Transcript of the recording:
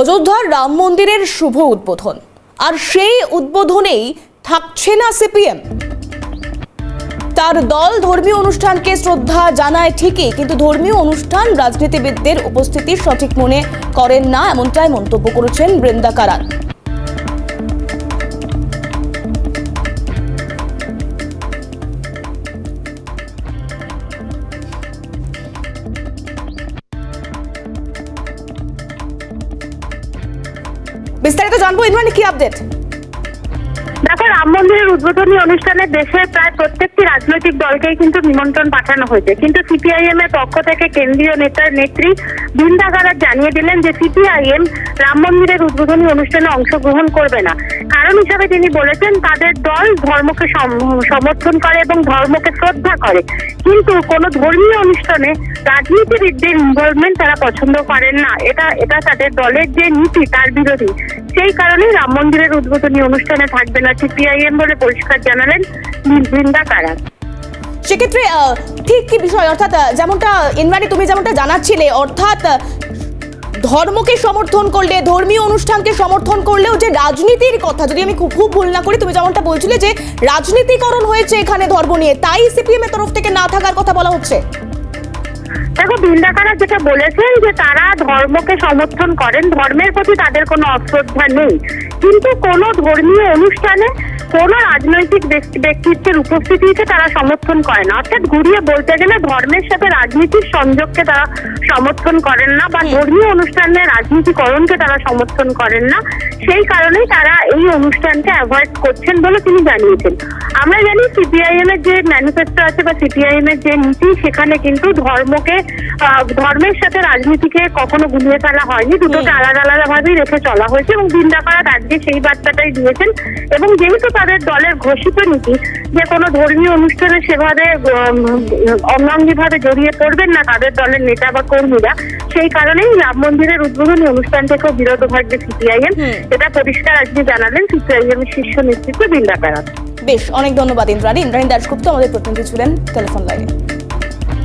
অযোধ্যার রাম মন্দিরের শুভ উদ্বোধন। আর সেই উদ্বোধনেই থাকছে না সিপিএম। তার দল ধর্মীয় অনুষ্ঠানকে শ্রদ্ধা জানায় ঠিকই, কিন্তু ধর্মীয় অনুষ্ঠান রাজনীতিবিদদের উপস্থিতি সঠিক মনে করেন না, এমনটাই মন্তব্য করেছেন বৃন্দা কারান বিস্তারিত জানব। ইমরান কি আপডেট দেখো, রাম মন্দিরের উদ্বোধনী অনুষ্ঠানে দেশের প্রায় প্রত্যেকটি রাজনৈতিক দলকেই কিন্তু নিমন্ত্রণ পাঠানো হয়েছে। কিন্তু সিপিআইএম এর পক্ষ থেকে কেন্দ্রীয় নেতার নেত্রী বৃন্দা জানিয়ে দিলেন যে সিপিআইএম রাম মন্দিরের উদ্বোধনী অনুষ্ঠানে অংশগ্রহণ করবে না। কারণ হিসাবে তিনি বলেছেন, তাদের দল ধর্মকে সম- সমর্থন করে এবং ধর্মকে শ্রদ্ধা করে। কিন্তু কোনো ধর্মীয় অনুষ্ঠানে রাজনীতিবিদদের ইনভলভমেন্ট তারা পছন্দ করেন না। এটা এটা তাদের দলের যে নীতি, তার বিরোধী। সেই কারণেই রাম মন্দিরের উদ্বোধনী অনুষ্ঠানে থাকবে না সিপিআইএম বলে পরিষ্কার জানালেন বৃন্দা কারাত সেক্ষেত্রে ঠিক কি বিষয়? অর্থাৎ যেমনটা ইনভারি তুমি যেমনটা জানাচ্ছিলে, অর্থাৎ ধর্মকে সমর্থন করলে, ধর্মীয় অনুষ্ঠানকে সমর্থন করলেও যে রাজনীতির কথা, যদি আমি খুব ভুল না করি, তুমি যেমনটা বলছিলে যে রাজনীতিকরণ হয়েছে এখানে ধর্ম নিয়ে, তাই সিপিএম এর তরফ থেকে না থাকার কথা বলা হচ্ছে? দেখো বৃন্দাকারা যেটা বলেছেন যে তারা ধর্মকে সমর্থন করেন, ধর্মের প্রতি তাদের কোনো অশ্রদ্ধা নেই। কিন্তু কোনো ধর্মীয় অনুষ্ঠানে কোনো রাজনৈতিক ব্যক্তি- ব্যক্তিত্বের উপস্থিতিতে তারা সমর্থন করে না। অর্থাৎ ঘুরিয়ে বলতে গেলে ধর্মের সাথে রাজনীতির সংযোগকে তারা সমর্থন করেন না বা ধর্মীয় অনুষ্ঠানে রাজনীতিকরণকে তারা সমর্থন করেন না। সেই কারণেই তারা এই অনুষ্ঠানকে অ্যাভয়েড করছেন বলে তিনি জানিয়েছেন। আমরা জানি সিপিআইএম এর যে ম্যানিফেস্টো আছে বা সিপিআইএম এর যে নীতি সেখানে কিন্তু ধর্মকে ধর্মের সাথে রাজনীতিকে কখনো গুলিয়ে ফেলা হয়নি। দুটোকে আলাদা আলাদা ভাবেই রেখে চলা হয়েছে এবং বৃন্দাকারাত আজকে সেই বার্তাটাই দিয়েছেন। এবং যেহেতু তাদের দলের ঘোষিত নীতি যে কোনো ধর্মীয় অনুষ্ঠানে সেভাবে অঙ্গাঙ্গি ভাবে জড়িয়ে পড়বেন না তাদের দলের নেতা বা কর্মীরা সেই কারণেই রাম মন্দিরের উদ্বোধনী অনুষ্ঠান থেকেও বিরত থাকবে সিপিআইএম এটা পরিষ্কার আজকে জানালেন সিপিআইএম শীর্ষ নেতৃত্ব বৃন্দাকারাত বেশ অনেক ধন্যবাদ ইন্দ্রাণী। ইন্দ্রাণী দাসগুপ্ত আমাদের প্রতিনিধি ছিলেন টেলিফোন লাইনে।